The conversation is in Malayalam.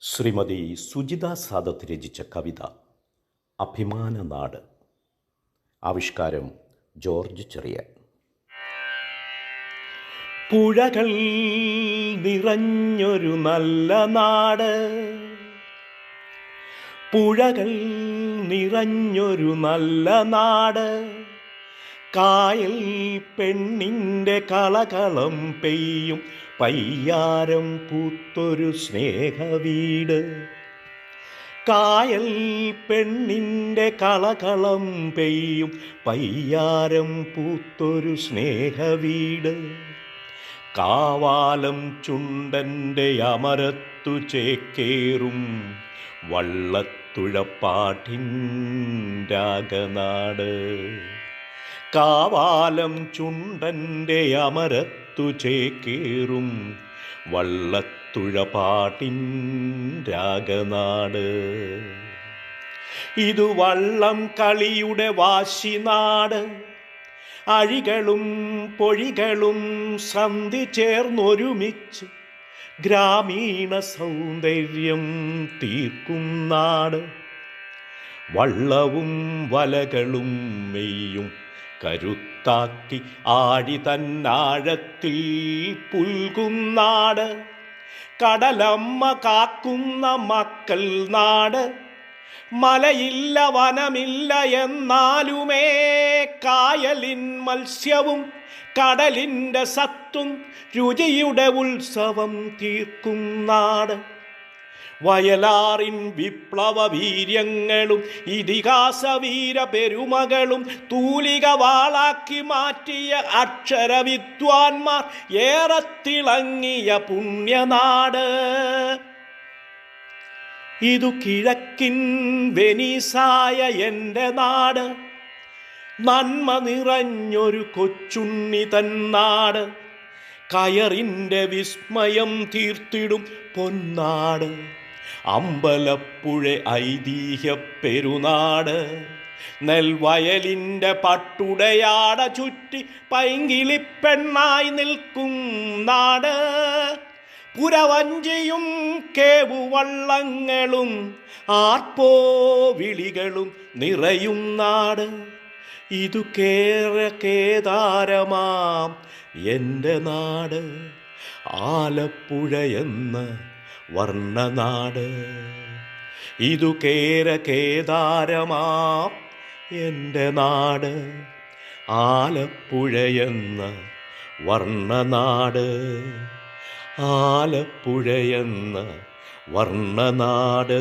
ശ്രീമതി സുജിത സാദത്ത് രചിച്ച കവിത അഭിമാന നാട്. ആവിഷ്കാരം ജോർജ് ചെറിയ പുഴകൾ നിറഞ്ഞൊരു നല്ല നാട്. പുഴകൾ നിറഞ്ഞൊരു നല്ല നാട്. കായൽ പെണ്ണിന്റെ കളകളം പെയ്യും പയ്യാരം പൂത്തൊരു സ്നേഹവീട്. കായൽ പെണ്ണിന്റെ കളകളം പെയ്യും പയ്യാരം പൂത്തൊരു സ്നേഹവീട്. കാവാലം ചുണ്ടന്റെ അമരത്തു ചേക്കേറും വള്ളത്തുഴപ്പാട്ടിൻ രാഗനാട്. കാവാലം ചുണ്ടന്റെ അമരത്തു ചേക്കേറും വള്ളത്തുഴപാട്ടിൻ രാഗനാട്. ഇതു വള്ളം കളിയുടെ വാശിനാട്. അഴികളും പൊഴികളും സന്ധി ചേർന്നൊരുമിച്ച് ഗ്രാമീണ സൗന്ദര്യം തീർക്കും നാട്. വള്ളവും വലകളും മെയ്യും കരുത്താക്കി ആഴി തന്നാഴത്തിൽ പുൽകുന്നാട് കടലമ്മ കാക്കുന്ന മക്കൾ നാട്. മലയില്ല വനമില്ല എന്നാലുമേ കായലിൻ മത്സ്യവും കടലിന്റെ സത്തും രുചിയുടെ ഉത്സവം തീർക്കും നാട്. വയലാറിൻ വിപ്ലവ വീര്യങ്ങളും ഇതിഹാസ വീര പെരുമകളും തൂലിക വാളാക്കി മാറ്റിയ അക്ഷരവിദ്വാൻമാർ ഏറെ തിളങ്ങിയ പുണ്യനാട്. ഇതു കിഴക്കിൻ വെനീസായ എന്റെ നാട്. നന്മ നിറഞ്ഞൊരു കൊച്ചുണ്ണി തന്നാട് കയറിന്റെ വിസ്മയം തീർത്തിടും പൊന്നാട്. അമ്പലപ്പുഴ ഐതിഹ്യ പെരുനാട് നെൽവയലിന്റെ പട്ടുടയാട ചുറ്റി പൈങ്കിളിപ്പെണ്ണായി നിൽക്കും നാട്. പുരവഞ്ചിയും കേവുവള്ളങ്ങളും ആർപ്പോ വിളികളും നിറയും നാട്. ഇതു കേര കേദാരമാം എന്റെ നാട്. ആലപ്പുഴയെന്ന് വർണനാട്. ഇതു കേര കേദാരമാ എന്റെ നാട്. ആലപ്പുഴയെന്ന വർണനാട്. ആലപ്പുഴയെന്ന വർണനാട്.